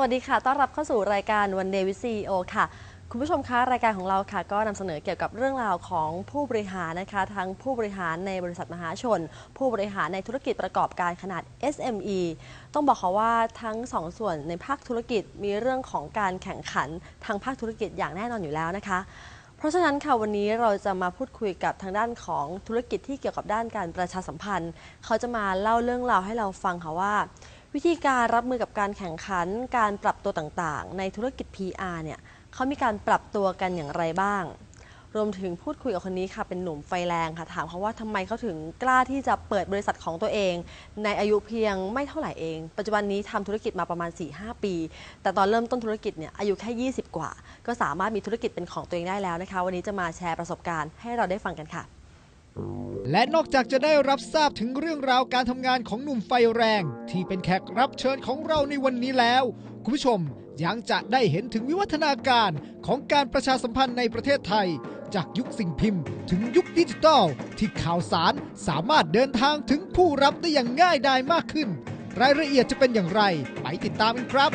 วัสดีค่ะ ต้อนรับเข้าสู่รายการวันเดวิซีโอค่ะ คุณผู้ชมคะ รายการของเราค่ะ ก็นำเสนอเกี่ยวกับเรื่องราวของผู้บริหารนะคะ ทั้งผู้บริหารในบริษัทมหาชน ผู้บริหารในธุรกิจประกอบการขนาด SME ต้องบอกค่ะว่าทั้งสองส่วนในภาคธุรกิจมีเรื่องของการแข่งขันทางภาคธุรกิจอย่างแน่นอนอยู่แล้วนะคะเพราะฉะนั้นค่ะวันนี้เราจะมาพูดคุยกับทางด้านของธุรกิจที่เกี่ยวกับด้านการประชาสัมพันธ์ เขาจะมาเล่าเรื่องราวให้เราฟังค่ะว่า วิธีการรับมือกับการแข่งขัน การปรับตัวต่างๆ ในธุรกิจ PR เนี่ยเขามีการปรับตัวกันอย่างไรบ้าง รวมถึงพูดคุยกับคนนี้ค่ะเป็นหนุ่มไฟแรงค่ะ ถามเขาว่าทำไมเขาถึงกล้าที่จะเปิดบริษัทของตัวเอง ในอายุเพียงไม่เท่าไหร่เอง ปัจจุบันนี้ทำธุรกิจมาประมาณ 4-5 ปี แต่ตอนเริ่มต้นธุรกิจเนี่ยอายุแค่ 20 กว่า ก็สามารถมีธุรกิจเป็นของตัวเองได้แล้วนะคะ วันนี้จะมาแชร์ประสบการณ์ให้เราได้ฟังกันค่ะ และนอกจากจะได้รับทราบถึงเรื่องราวการทำงานของหนุ่มไฟแรง ที่เป็นแขกรับเชิญของเราในวันนี้แล้ว คุณผู้ชมยังจะได้เห็นถึงวิวัฒนาการของการประชาสัมพันธ์ในประเทศไทย จากยุคสิ่งพิมพ์ ถึงยุคดิจิทัลที่ข่าวสารสามารถเดินทางถึงผู้รับได้อย่างง่ายดายมากขึ้น รายละเอียดจะเป็นอย่างไร ไปติดตามกันครับ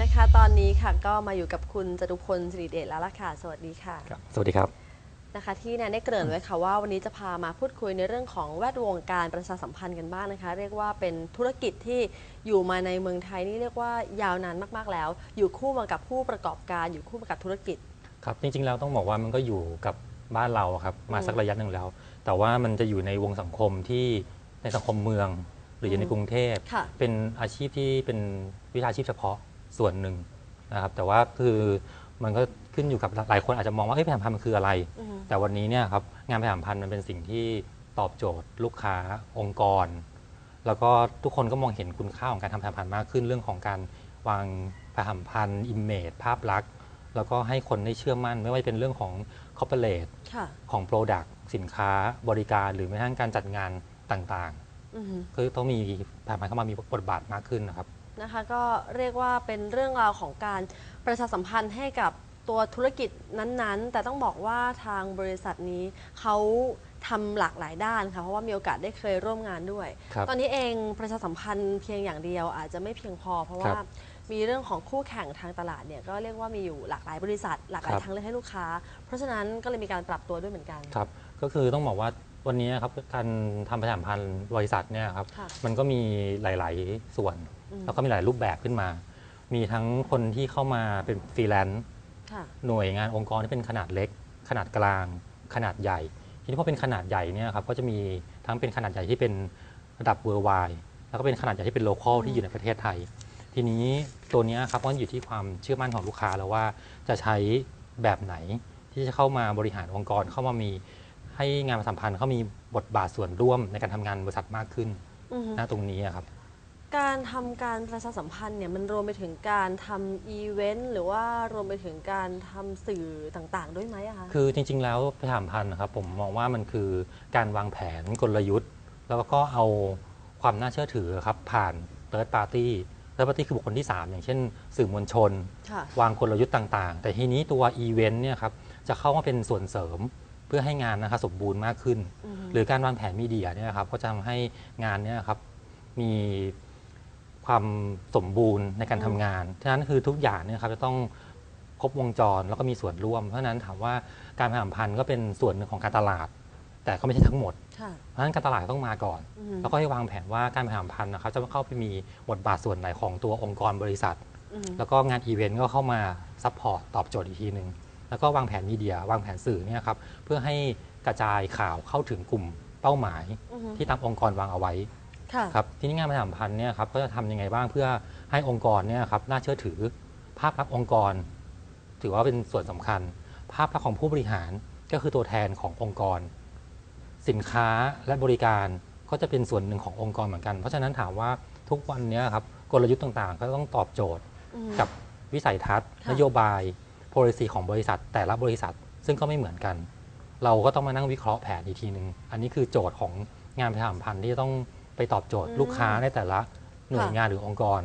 นะคะตอนนี้ค่ะก็มาอยู่กับคุณจตุพลสิริเดชแล้วล่ะค่ะ สวัสดีค่ะ สวัสดีครับ นะคะที่แนนได้เกริ่นไว้ค่ะว่าวันนี้จะพามาพูดคุยในเรื่องของแวดวงการประชาสัมพันธ์กันบ้างนะคะ เรียกว่าเป็นธุรกิจที่อยู่มาในเมืองไทยนี่เรียกว่ายาวนานมากๆแล้ว อยู่คู่มากับผู้ประกอบการ อยู่คู่มากับธุรกิจครับจริงๆแล้วต้องบอกว่ามันก็อยู่กับบ้านเราครับมาอืมสักระยะหนึ่งแล้ว แต่ว่ามันจะอยู่ในวงสังคมที่ในสังคมเมือง หรืออยู่ในอืมกรุงเทพค่ะเป็นอาชีพที่เป็นวิชาชีพเฉพาะส่วนหนึ่งนะครับแต่ว่าคือ มันก็ขึ้นอยู่กับหลายคนอาจจะมองว่าเฮ้ยประชาสัมพันธ์มันคืออะไร อือฮึ แต่วันนี้เนี่ยครับงานประชาสัมพันธ์มันเป็นสิ่งที่ตอบโจทย์ ลูกค้าองค์กร แล้วก็ทุกคนก็มองเห็นคุณค่าของการทำประชาสัมพันธ์มากขึ้นเรื่องของการวางประชาสัมพันธ์อิมเมจภาพลักษณ์ แล้วก็ให้คนได้เชื่อมั่น ไม่ว่าจะเป็นเรื่องของคอร์เปอเรทค่ะ ของ Product สินค้าบริการ หรือแม้กระทั่งการจัดงานต่างอือฮึๆคือต้องมีประชาสัมพันธ์เข้ามามีบทบาทมากขึ้นนะครับ นะคะ ก็เรียกว่าเป็นเรื่องราวของการประชาสัมพันธ์ให้กับตัวธุรกิจนั้นๆ แต่ต้องบอกว่าทางบริษัทนี้เขาทำหลากหลายด้านค่ะเพราะว่ามีโอกาสได้เคยร่วมงานด้วย ครับตอนนี้เองประชาสัมพันธ์เพียงอย่างเดียวอาจจะไม่เพียงพอ เพราะว่าครับมีเรื่องของคู่แข่งทางตลาดเนี่ยก็เรียกว่ามีอยู่หลากหลายบริษัท หลากหลายครับ ทางเลือกให้ลูกค้า เพราะฉะนั้นก็เลยมีการปรับตัวด้วยเหมือนกัน ครับ ก็คือต้องบอกว่า วันนี้ครับการทำประชาสัมพันธ์บริษัทเนี่ยครับค่ะ มันก็มีหลาย ๆ ส่วน อืมแล้วก็มีหลายรูปแบบขึ้นมา มีทั้งคนที่เข้ามาเป็นฟรีแลนซ์ค่ะ หน่วยงานองค์กรที่เป็นขนาดเล็ก ขนาดกลาง ขนาดใหญ่ ทีนี้พอเป็นขนาดใหญ่เนี่ยครับก็จะมีทั้งเป็นขนาดใหญ่ที่เป็นระดับเวอร์ไวแล้วก็เป็นขนาดใหญ่ที่เป็นโลคอลอืมที่อยู่ในประเทศไทย ทีนี้ตัวเนี้ยครับก็อยู่ที่ความเชื่อมั่นของลูกค้าแล้วว่าจะใช้แบบไหนที่จะเข้ามาบริหารองค์กรเข้ามามี ให้งานประชาสัมพันธ์เขามีบทบาทส่วนร่วมในการทำงานบริษัทมากขึ้นอือฮึณตรงนี้อะครับ การทำการประชาสัมพันธ์เนี่ยมันรวมไปถึงการทำอีเวนต์หรือว่ารวมไปถึงการทำสื่อต่างๆ ด้วยไหมอะคะ คือจริง ๆ แล้วประชาสัมพันธ์นะครับผมมองว่ามันคือการวางแผนกลยุทธ์ แล้วก็เอาความน่าเชื่อถือครับผ่าน third party third party คือบุคคลที่ 3 อย่างเช่น สื่อมวลชน ค่ะ วางกลยุทธ์ต่าง ๆ แต่ทีนี้ตัวอีเวนต์เนี่ยครับจะเข้ามาเป็นส่วนเสริม เพื่อให้งานนะครับสมบูรณ์มากขึ้นอือฮึหรือการวางแผนมีเดียเนี่ยครับก็จะทำให้งานเนี่ยครับมีความสมบูรณ์ในการทำงานฉะนั้นคือทุกอย่างเนี่ยครับจะต้องครบวงจรแล้วก็มีส่วนร่วม เพราะฉะนั้นถามว่าการประชาสัมพันธ์ก็เป็นส่วนหนึ่งของการตลาด แต่ก็ไม่ใช่ทั้งหมด ค่ะ เพราะฉะนั้นการตลาดต้องมาก่อน อือฮึแล้วก็ให้วางแผนว่าการประชาสัมพันธ์นะครับจะเข้าไปมีบทบาทส่วนไหนของตัวองค์กรบริษัท อือฮึแล้วก็งานอีเวนต์ก็เข้ามาซัพพอร์ตตอบโจทย์อีกทีหนึ่ง แล้วก็วางแผนมีเดียวางแผนสื่อเนี่ยครับเพื่อให้กระจายข่าวเข้าถึงกลุ่มเป้าหมายอือฮึที่ทางองค์กรวางเอาไว้ค่ะครับทีนี้งานประชาสัมพันธ์เนี่ยครับก็จะทำยังไงบ้างเพื่อให้องค์กรเนี่ยครับน่าเชื่อถือภาพลักษณ์องค์กร ถือว่าเป็นส่วนสำคัญ ภาพลักษณ์ของผู้บริหารก็คือตัวแทนขององค์กร สินค้าและบริการก็จะเป็นส่วนหนึ่งขององค์กรเหมือนกัน เพราะฉะนั้นถามว่าทุกวันเนี้ครับกลยุทธ์ต่างๆ ก็ต้องตอบโจทย์อือฮึกับวิสัยทัศน์ค่ะนโยบาย policy ของบริษัทแต่ละบริษัทซึ่งก็ไม่เหมือนกัน เราก็ต้องมานั่งวิเคราะห์แผนอีกทีหนึ่งอันนี้คือโจทย์ของงานประชาสัมพันธ์ที่ต้องไปตอบโจทย์ลูกค้าในแต่ละหน่วยงานหรือองค์กร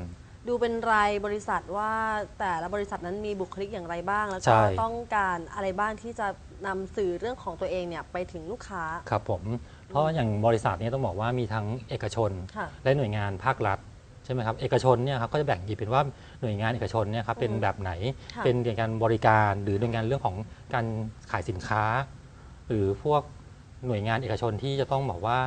ดูเป็นรายบริษัทว่าแต่ละบริษัทนั้นมีบุคลิกอย่างไรบ้าง แล้วใช่ก็ต้องการอะไรบ้างที่จะนำสื่อเรื่องของตัวเองเนี่ยไปถึงลูกค้า ครับผม เพราะอย่างบริษัทเนี้ต้องบอกว่ามีทั้งเอกชนค่ะและหน่วยงานภาครัฐ ใช่ไหมครับเอกชนเนี่ยครับก็จะแบ่งอีกเป็นว่าหน่วยงานเอกชนเนี่ยครับเป็นอืมแบบไหนค่ะ เป็นหน่วยงานบริการหรือหน่วยงานเรื่องของการขายสินค้า หรือพวกหน่วยงานเอกชนที่จะต้องบอกว่า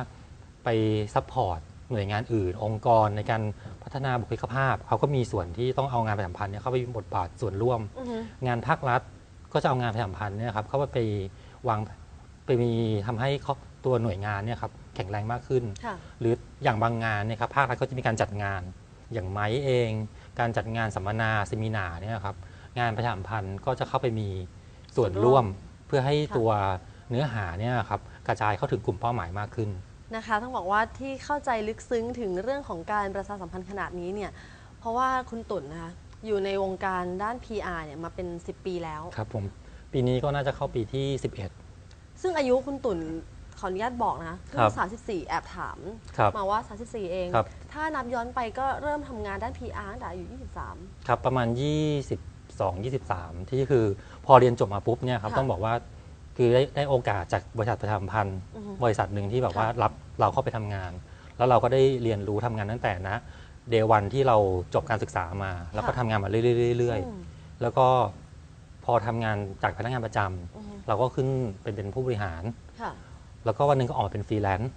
ไปซัพพอร์ตหน่วยงานอื่น องค์กรในการพัฒนาบุคลิกภาพเขาก็มีส่วนที่ต้องเอางานประชาสัมพันธ์เนี่ยเข้าไปมีบทบาทส่วนร่วม อือฮึงานภาครัฐก็จะเอางานประชาสัมพันธ์เนี่ยครับเข้าไปวางไปมีทำให้เขาตัวหน่วยงานเนี่ยครับ แข็งแรงมากขึ้นค่ะหรืออย่างบางงานเนี่ยครับภาครัฐก็จะมีการจัดงาน อย่างไม้เอง การจัดงานสัมมนาเซมินาเนี่ยครับงานประชาสัมพันธ์ก็จะเข้าไปมีส่วนร่วมเพื่อให้ค่ะตัวเนื้อหาเนี่ยครับกระจายเข้าถึงกลุ่มเป้าหมายมากขึ้นนะคะต้องบอกว่าที่เข้าใจลึกซึ้งถึงเรื่องของการประชาสัมพันธ์ขนาดนี้เนี่ยเพราะว่าคุณตุ่นนะคะอยู่ในวงการด้าน PR เนี่ยมาเป็น 10 ปีแล้ว ครับผม ปีนี้ก็น่าจะเข้าปีที่ซึ่งอายุคุณตุ่น ขออนุญาตบอกนะคะเพิ่ครังบ34 แอบถาม11ครับมาว่า 34 เอง ครับ ถ้านับย้อนไปก็เริ่มทำงานด้าน PR ตั้งแต่อายุ 23 ครับประมาณ 22 23 ที่คือพอเรียนจบมาปุ๊บเนี่ยครับค่ะต้องบอกว่าคือได้ได้โอกาสจากบริษัทประชาสัมพันธ์อือฮึบริษัทหนึ่งที่แบบว่าค่ะรับเราเข้าไปทำงาน แล้วเราก็ได้เรียนรู้ทำงานตั้งแต่นะเดวันที่เราจบการศึกษามา แล้วก็ทำงานมาเรื่อยๆอืมๆแล้วก็พอทำงานจากพนักงานประจำอือฮึเราก็ขึ้นเป็นเป็นผู้บริหาร ค่ะ แล้วก็วันหนึงก็ออกมาเป็นฟรีแลนซ์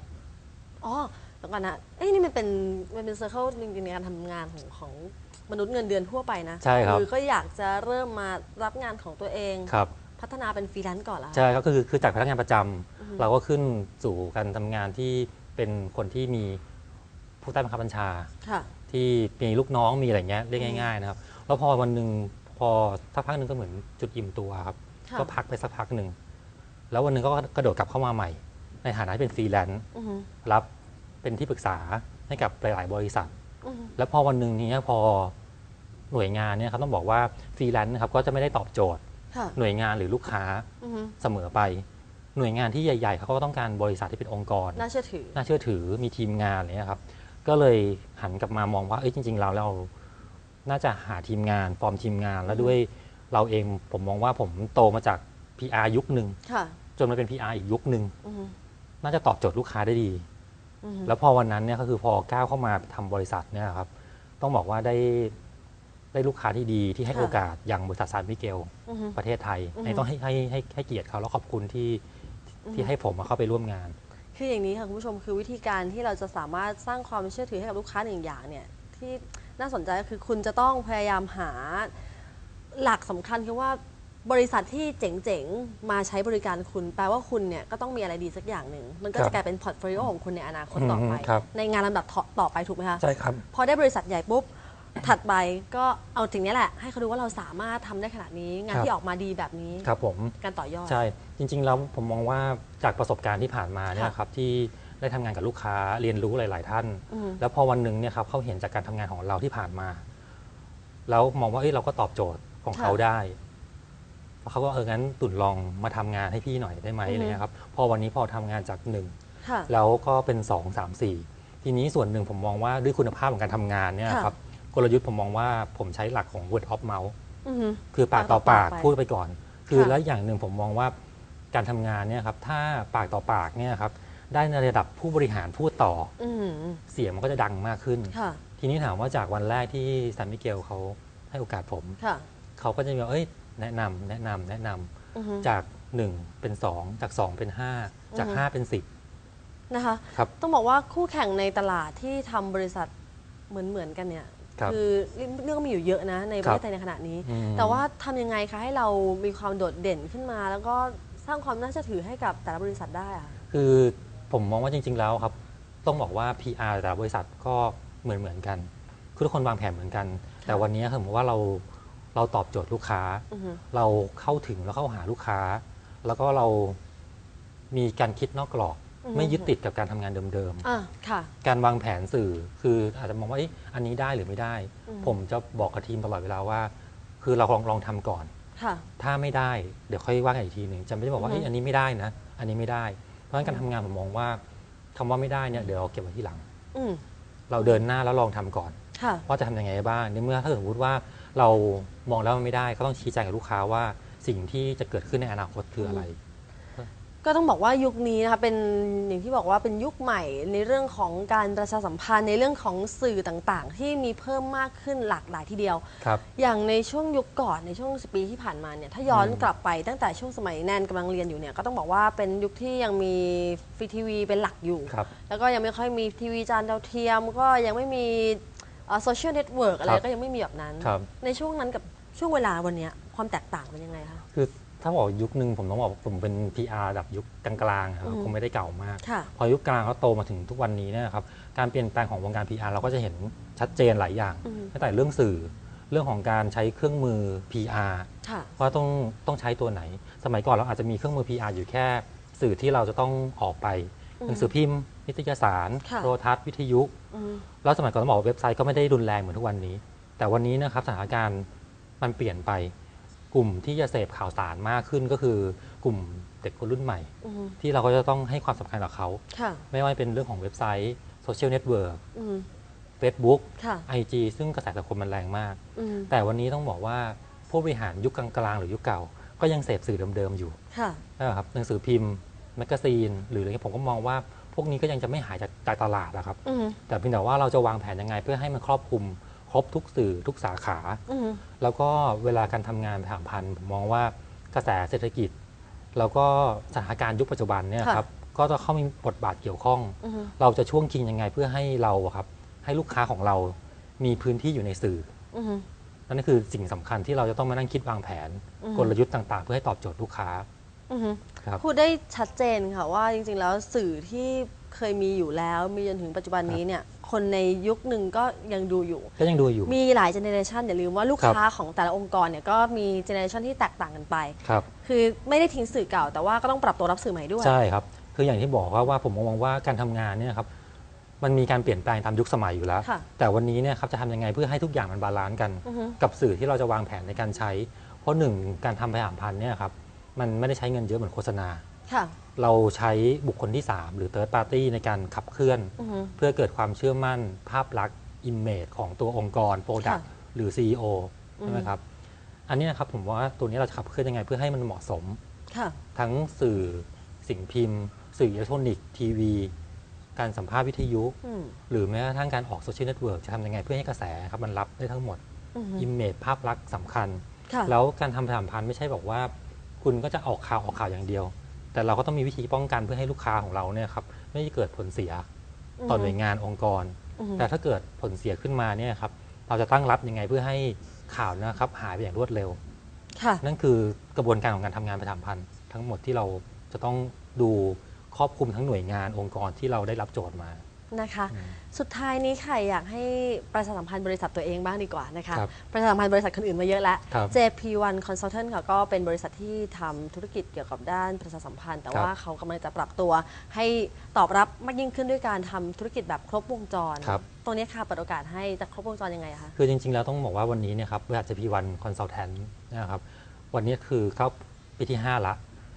อ๋อแล้วก่อนนะเอ้ยนี่มันเป็นมันเป็นเซอร์เคิลจริงๆในการทำงานของของมนุษย์เงินเดือนทั่วไปนะใช่ครับ คือก็อยากจะเริ่มมารับงานของตัวเอง ครับ พัฒนาเป็นฟรีแลนซ์ก่อนละ ใช่ก็คือคือจากพนักงานประจำอือฮึ เราก็ขึ้นสู่การทำงานที่เป็นคนที่มีผู้ใต้บังคับบัญชา ค่ะ ที่มีลูกน้องมีอะไรเงี้ยเรียกง่ายๆนะครับ แล้วพอวันหนึ่งพอสักพักหนึ่งก็เหมือนจุดอิ่มตัวครับ ค่ะ ก็พักไปสักพักหนึ่ง แล้ววันหนึ่งก็กระโดดกลับเข้ามาใหม่ ในฐานะที่เป็นฟรีแลนซ์อือฮึรับเป็นที่ปรึกษาให้กับหลาย ๆ บริษัท อือฮึแล้วพอวันหนึ่งเนี้พอหน่วยงานเนี่ยครับต้องบอกว่าฟรีแลนซ์นะครับก็จะไม่ได้ตอบโจทย์ ค่ะหน่วยงานหรือลูกค้าอือฮึเสมอไป หน่วยงานที่ใหญ่ ๆ เขาก็ต้องการบริษัทที่เป็นองค์กร น่าเชื่อถือ น่าเชื่อถือมีทีมงานอะไรเงี้ยครับ ก็เลยหันกลับมามองว่าเอ้ยจริง ๆ เราเรา น่าจะหาทีมงานฟอร์มทีมงานแล้วด้วยเราเองผมมองว่าผมโตมาจาก PR ยุคหนึ่งค่ะจนมาเป็น PR อีกยุคหนึ่ง อือฮึ น่าจะตอบโจทย์ลูกค้าได้ดีอือฮึแล้วพอวันนั้นเนี่ยก็คือพอก้าวเข้ามาทำบริษัทเนี่ยครับ ต้องบอกว่าได้ได้ลูกค้าที่ดีที่ให้โอกาสอย่างบริษัทซานมิเกลอือฮึประเทศไทยอือฮึในต้องให้ให้ให้ให้เกียรติเขาแล้วขอบคุณที่ที่ให้ผมมาเข้าไปร่วมงาน คืออย่างนี้ค่ะคุณผู้ชมคือวิธีการที่เราจะสามารถสร้างความเชื่อถือให้กับลูกค้าหนึ่งอย่างเนี่ยที่น่าสนใจก็คือคุณจะต้องพยายามหาหลักสำคัญคือว่า บริษัทที่เจ๋งๆ มาใช้บริการคุณ แปลว่าคุณเนี่ยก็ต้องมีอะไรดีสักอย่างหนึ่ง มันก็ครัจะบกลายเป็นพอร์ตโฟลิโอของคุณในอนาคตต่อไป อืมครับ ในงานลำดับต่อไปถูกไหมคะ ใช่ครับ พอได้บริษัทใหญ่ปุ๊บ ถัดไปก็เอาถึงนี้แหละ ให้เขาดูว่าเราสามารถทำได้ขนาดนี้ งานครับ ที่ออกมาดีแบบนี้ ครับผม การต่อยอด ใช่ จริงๆแล้วผมมองว่าจากประสบการณ์ที่ผ่านมาเนี่ยค่ะครับที่ได้ทำงานกับลูกค้าเรียนรู้หลาย ๆ ท่าน อือฮึแล้วพอวันหนึ่งเนี่ยครับเขาเห็นจากการทำงานของเราที่ผ่านมา แล้วมองว่าเอ้ยเราก็ตอบโจทย์ของเขาได้แล้ว เขาก็เอองั้นตุ่นลองมาทำงานให้พี่หน่อยได้ไหมอือฮึอะไรเงี้ยครับพอวันนี้พอทำงานจากหนึ่ง ค่ะ แล้วก็เป็น 2 3 4 ทีนี้ส่วนหนึ่งผมมองว่าด้วยคุณภาพของการทำงานเนี่ยค่ะ ครับกลยุทธ์ผมมองว่าผมใช้หลักของ word of mouth อือฮึคือปากต่อปาปากกต่อปากไปพูดไปก่อน คือค่ะ แล้วอย่างหนึ่งผมมองว่าการทำงานเนี่ยครับถ้าปากต่อปากเนี่ยครับได้ในระดับผู้บริหารพูดต่ออือฮึเสียงมันก็จะดังมากขึ้น ค่ะ ทีนี้ถามว่าจากวันแรกที่ซันมิเกลเขาให้โอกาสผม ค่ะ เขาก็จะมีว่าเอ้ย แนะนำแนะนำแนะนำอือฮึจาก 1 เป็น 2 จาก 2 เป็น 5 จากอือฮึ5เป็น นะคะครับ ต้องบอกว่าคู่แข่งในตลาดที่ทำบริษัทเหมือนเหมือนๆกันเนี่ยครับอเรื่องก็มีอยู่เยอะนะในประครัเทบศไทยในขณะนี้ อืม แต่ว่าทำยังไงคะให้เรามีความโดดเด่นขึ้นมา แล้วก็สร้างความน่าเชื่อถือให้กับแต่ละบริษัทได้อะคือผมมองว่าจริง ๆ แล้วครับ ต้องบอกว่า PR แต่ละบริษัทก็เหมือนเหมือนกัน คือทุกคนวางแผนเหมือนกัน แต่วันนี้ผมว่าเรา เราตอบโจทย์ลูกค้าอือฮึเราเข้าถึงแล้วเข้าหาลูกค้า แล้วก็เรามีการคิดนอกกรอบไม่ยึดติดกับการทำงานเดิมอะค่ะๆการวางแผนสื่อคืออาจจะมองว่าเอ๊ะอันนี้ได้หรือไม่ได้อืมผมจะบอกกับทีมตลอดเวลาว่า คือเราลองลองทำก่อนค่ะถ้าไม่ได้เดี๋ยวค่อยว่ากันอีกทีหนึ่งจะไม่ได้บอกว่าอือฮึเอ้ยอันนี้ไม่ได้นะ อันนี้ไม่ได้ เพราะฉะนั้นการทำงานผมมองว่าคำว่าไม่ได้เนี่ยเดี๋ยวเราเก็บไว้ที่หลังอืมเราเดินหน้าแล้วลองทำก่อนค่ะว่าจะทำยังไงบ้างในเมื่อถ้าสมมติว่าเรา มองแล้วมันไม่ได้ก็ต้องชี้แจงกับลูกค้าว่าสิ่งที่จะเกิดขึ้นในอนาคตคืออะไร ก็ต้องบอกว่ายุคนี้นะคะเป็นอย่างที่บอกว่าเป็นยุคใหม่ในเรื่องของการประชาสัมพันธ์ในเรื่องของสื่อต่างๆ ที่มีเพิ่มมากขึ้นหลากหลายทีเดียว ครับ อย่างในช่วงยุคก่อนในช่วง10ปีที่ผ่านมาเนี่ยถ้าย้อนอืมกลับไปตั้งแต่ช่วงสมัยแนนกำลังเรียนอยู่เนี่ยก็ต้องบอกว่าเป็นยุคที่ยังมีฟรีทีวีเป็นหลักอยู่ ครับ แล้วก็ยังไม่ค่อยมีทีวีจานดาวเทียม ก็ยังไม่มี โซเชียลเน็ตเวิร์กอะไรครับก็ยังไม่มีแบบนั้น ครับ ในช่วงนั้นกับช่วงเวลาวันเนี้ยความแตกต่างเป็นยังไงคะ คือถ้าบอกยุคหนึ่งผมต้องบอกผมเป็น PR แบบยุคกลางๆครับอืม คงไม่ได้เก่ามาก ค่ะ พอยุคกลางเขาโตมาถึงทุกวันนี้เนี่ยครับการเปลี่ยนแปลงของวงการ PR เราก็จะเห็นชัดเจนหลายอย่างอืม ตั้งแต่เรื่องสื่อ เรื่องของการใช้เครื่องมือ PR ค่ะ ว่าต้องต้องใช้ตัวไหน สมัยก่อนเราอาจจะมีเครื่องมือ PR อยู่แค่ สื่อที่เราจะต้องออกไป อืม หนังสือพิมพ์ นิตยสารค่ะโทรทัศน์วิทยุ อืมแล้วสมัยก่อนต้องบอกว่าเว็บไซต์ก็ไม่ได้รุนแรงเหมือนทุกวันนี้ แต่วันนี้นะครับสถานการณ์มันเปลี่ยนไป กลุ่มที่จะเสพข่าวสารมากขึ้นก็คือกลุ่มเด็กคนรุ่นใหม่ อืมที่เราก็จะต้องให้ความสำคัญกับเขา ค่ะไม่ว่าเป็นเรื่องของเว็บไซต์โซเชียลเน็ตเวิร์กอืมเฟซบุ๊กค่ะไอจซึ่งกระแสสังคมมันแรงมาก อืมแต่วันนี้ต้องบอกว่าผู้บริหารยุคกลางๆหรือยุคเก่า ก็ยังเสพสื่อเดิมๆอยู่ค่ะ นะครับหนังสือพิมพ์แมกกาซีน หรืออะไรเงี้ยผมก็มองว่า พวกนี้ก็ยังจะไม่หายจากจากตลาดนะครับ อืมแต่เพียงแต่ว่าเราจะวางแผนยังไง เพื่อให้มันครอบคลุมครบทุกสื่อทุกสาขา อืมแล้วก็เวลาการทำงานผ่านพันผมมองว่ากระแสเศรษฐกิจ แล้วก็สถานการณ์ยุคปัจจุบันเนี่ยค่ะครับก็จะเข้ามีบทบาทเกี่ยวข้อง อืมเราจะช่วงชิงยังไงเพื่อให้เราอะครับให้ลูกค้าของเรามีพื้นที่อยู่ในสื่อ อืม นั่นคือสิ่งสำคัญที่เราจะต้องมานั่งคิดวางแผน อืม กลยุทธ์ต่างๆ เพื่อให้ตอบโจทย์ลูกค้า อืมครับ พูดได้ชัดเจนค่ะว่าจริงๆแล้วสื่อที่เคยมีอยู่แล้ว มีจนถึงปัจจุบันนี้เนี่ย คนในยุคหนึ่งก็ยังดูอยู่ ก็ยังดูอยู่ มีหลายเจเนเรชันอย่าลืมว่าลูกครับ ค้าของแต่ละองค์กรเนี่ยก็มีเจเนเรชันที่แตกต่างกันไป ครับ คือไม่ได้ทิ้งสื่อเก่า แต่ว่าก็ต้องปรับตัวรับสื่อใหม่ด้วย ใช่ครับ คืออย่างที่บอกว่าว่าผมมองว่าการทำงานเนี่ยครับ มันมีการเปลี่ยนแปลงตามยุคสมัยอยู่แล้ว ค่ะ แต่วันนี้เนี่ยครับจะทำยังไงเพื่อให้ทุกอย่างมันบาลานซ์กัน อือฮึ กับสื่อที่เราจะวางแผนในการใช้ เพราะหนึ่งการทำพยามพันธ์เนี่ยครับ มันไม่ได้ใช้เงินเยอะเหมือนโฆษณา ค่ะ เราใช้บุคคลที่ 3 หรือ third party ในการขับเคลื่อน อือฮึ เพื่อเกิดความเชื่อมั่นภาพลักษณ์ image ของตัวองค์กร product ค่ะหรือ CEO อืมใช่ไหมครับ อันนี้นะครับผมว่าตัวนี้เราจะขับเคลื่อนยังไง เพื่อให้มันเหมาะสม ค่ะ ทั้งสื่อสิ่งพิมพ์ สื่ออิเล็กทรอนิกส์ทีวี การสัมภาษณ์วิทยุ อืมหรือแม้กระทั่งการออกโซเชียลเน็ตเวิร์กจะทำยังไงเพื่อให้กระแสครับมันรับได้ทั้งหมดอือฮึอิมเมจภาพลักษณ์สำคัญ ค่ะ แล้วการทำประชาสัมพันธ์ไม่ใช่บอกว่า คุณก็จะออกข่าวออกข่าวอย่างเดียว แต่เราก็ต้องมีวิธีป้องกันเพื่อให้ลูกค้าของเราเนี่ยครับไม่เกิดผลเสียต่อหน่วยงานองค์กรอือฮึแต่ถ้าเกิดผลเสียขึ้นมาเนี่ยครับเราจะตั้งรับยังไงเพื่อให้ข่าวนะครับหายไปอย่างรวดเร็วค่ะนั่นคือกระบวนการของการทำงานประชาสัมพันธ์ทั้งหมดที่เราจะต้องดูครอบคลุมทั้งหน่วยงานองค์กรที่เราได้รับโจทย์มา นะคะอืมสุดท้ายนี้ค่ะอยากให้ประชาสัมพันธ์บริษัทตัวเองบ้างดีกว่านะคะครับประชาสัมพันธ์บริษัทคนอื่นมาเยอะแล้ว ครับ JP1 Consultant ค่ะก็เป็นบริษัทที่ทำธุรกิจเกี่ยวกับด้านประชาสัมพันธ์ แต่ครับว่าเขากำลังจะปรับตัว ให้ตอบรับมากยิ่งขึ้นด้วยการทำธุรกิจแบบครบวงจร ครับ ตรงนี้ค่ะเปิดโอกาสให้จะครบวงจรยังไงคะ คือจริงๆ แล้วต้องบอกว่าวันนี้เนี่ยครับบริษัท JP1 Consultant นะครับวันนี้คือเข้าปีที่ 5 ละ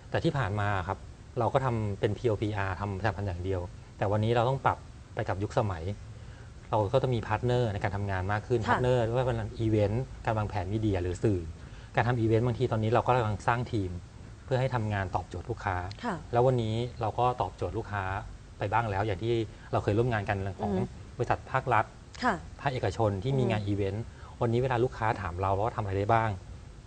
แต่ที่ผ่านมาครับเราก็ทำเป็น POPR ทำประชาสัมพันธ์อย่างเดียว แต่วันนี้เราต้องปรับ ไปกับยุคสมัย เราก็จะมีพาร์ทเนอร์ในการทำงานมากขึ้นค่ะพาร์ทเนอร์ไม่ว่าเป็นอีเวนต์การวางแผนมีเดียหรือสื่อ การทำอีเวนต์บางทีตอนนี้เราก็กำลังสร้างทีม เพื่อให้ทำงานตอบโจทย์ลูกค้าค่ะแล้ววันนี้เราก็ตอบโจทย์ลูกค้าไปบ้างแล้ว อย่างที่เราเคยร่วมงานกันเรื่องของอือฮึบริษัทภาครัฐค่ะภาคเอกชนที่มีอืมงานอีเวนต์วันนี้เวลาลูกค้าถามเราว่าทำอะไรได้บ้าง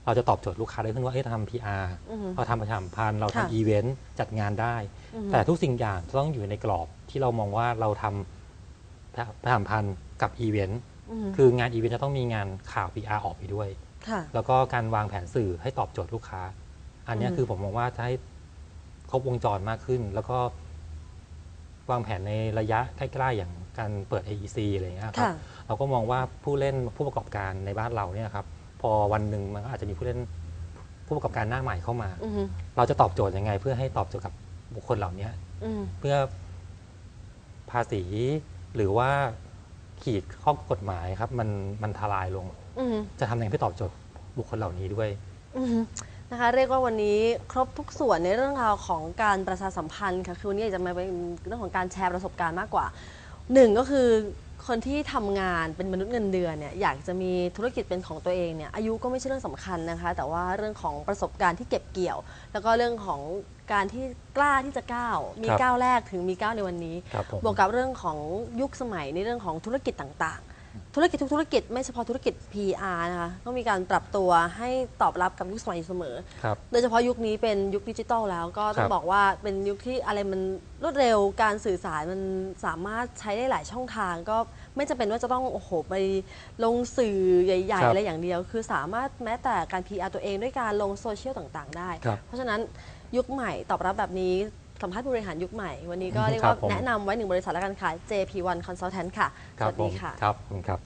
เราจะตอบโจทย์ลูกค้าได้ขึ้นว่าเอ๊ะเราทำ PR อือฮึเราทำประชาสัมพันธ์เราค่ะทำอีเวนต์จัดงานได้อือฮึแต่ทุกสิ่งอย่างจะต้องอยู่ในกรอบที่เรามองว่าเราทำประชาสัมพันธ์กับอีเวนต์อือฮึคืองานอีเวนต์จะต้องมีงานข่าว PR ออกไปด้วยค่ะแล้วก็การวางแผนสื่อให้ตอบโจทย์ลูกค้า อันเนี้ยอืมคือผมมองว่าจะให้ครบวงจรมากขึ้น แล้วก็วางแผนในระยะใกล้ๆอย่างการเปิด AEC อะไรอย่างเงี้ยครับค่ะเราก็มองว่าผู้เล่นผู้ประกอบการในบ้านเราเนี่ยครับ พอวันหนึ่งมันก็อาจจะมีผู้เล่นผู้ประกอบการหน้าใหม่เข้ามา อือฮึเราจะตอบโจทย์ยังไง เพื่อให้ตอบโจทย์กับบุคคลเหล่านี้ อืมเพื่อภาษีหรือว่าขีดข้อกฎหมายครับ มันมันทลายลง อือฮึจะทำยังไงเพื่อตอบโจทย์บุคคลเหล่านี้ด้วย อือฮึนะคะเรียกว่าวันนี้ครบทุกส่วนในเรื่องราวของการประชาสัมพันธ์ค่ะคือวันนี้อยากจะมาเป็นเรื่องของการแชร์ประสบการณ์มากกว่าหนึ่งก็คือ คนที่ทำงานเป็นมนุษย์เงินเดือนเนี่ยอยากจะมีธุรกิจเป็นของตัวเองเนี่ยอายุก็ไม่ใช่เรื่องสำคัญนะคะ แต่ว่าเรื่องของประสบการณ์ที่เก็บเกี่ยว แล้วก็เรื่องของการที่กล้าที่จะก้าวมีครับก้าวแรกถึงมีก้าวในวันนี้ ครับผม บวกกับเรื่องของยุคสมัยในเรื่องของธุรกิจต่างๆ ธุรกิจทุกธุรกิจไม่เฉพาะธุรกิจ PR นะคะต้องมีการปรับตัวให้ตอบรับกับยุคสมัยอยู่เสมอ ครับ โดยเฉพาะยุคนี้เป็นยุคดิจิทัลแล้วก็ต้อครังบบอกว่าเป็นยุคที่อะไรมันรวดเร็วการสื่อสารมันสามารถใช้ได้หลายช่องทาง ก็ไม่จำเป็นว่าจะต้องโอ้โหไปลงสื่อใหญ่ครัๆบอะไรอย่างเดียว คือสามารถแม้แต่การ PR ตัวเองด้วยการลงโซเชียลต่างๆ ได้ ครับ เพราะฉะนั้นยุคใหม่ตอบรับแบบนี้ สัมภาษณ์ผู้บริหารยุคใหม่ วันนี้ก็อืมเรียกครัว่าบผมแนะนำไว้หนึ่งบริษัทแล้วกันค่ะ JP1 Consultant ค่ะครัสบวัสผดีมค่ะ ครับขอบคุณครับ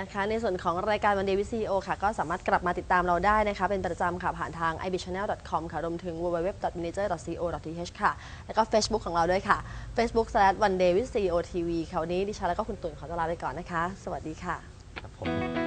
นะคะในส่วนของรายการวันเดวิซีโอค่ะ ก็สามารถกลับมาติดตามเราได้นะคะ เป็นประจำค่ะ ผ่านทาง ibchannel.com ค่ะ รวมถึง www.manager.co.th ค่ะ แล้วก็ Facebook ของเราด้วยค่ะ facebook one day with ceo tv ค่ะวันนี้ดิฉันแล้วก็คุณตุ่นขอตัวลาไปก่อนนะคะ สวัสดีค่ะ ครับผม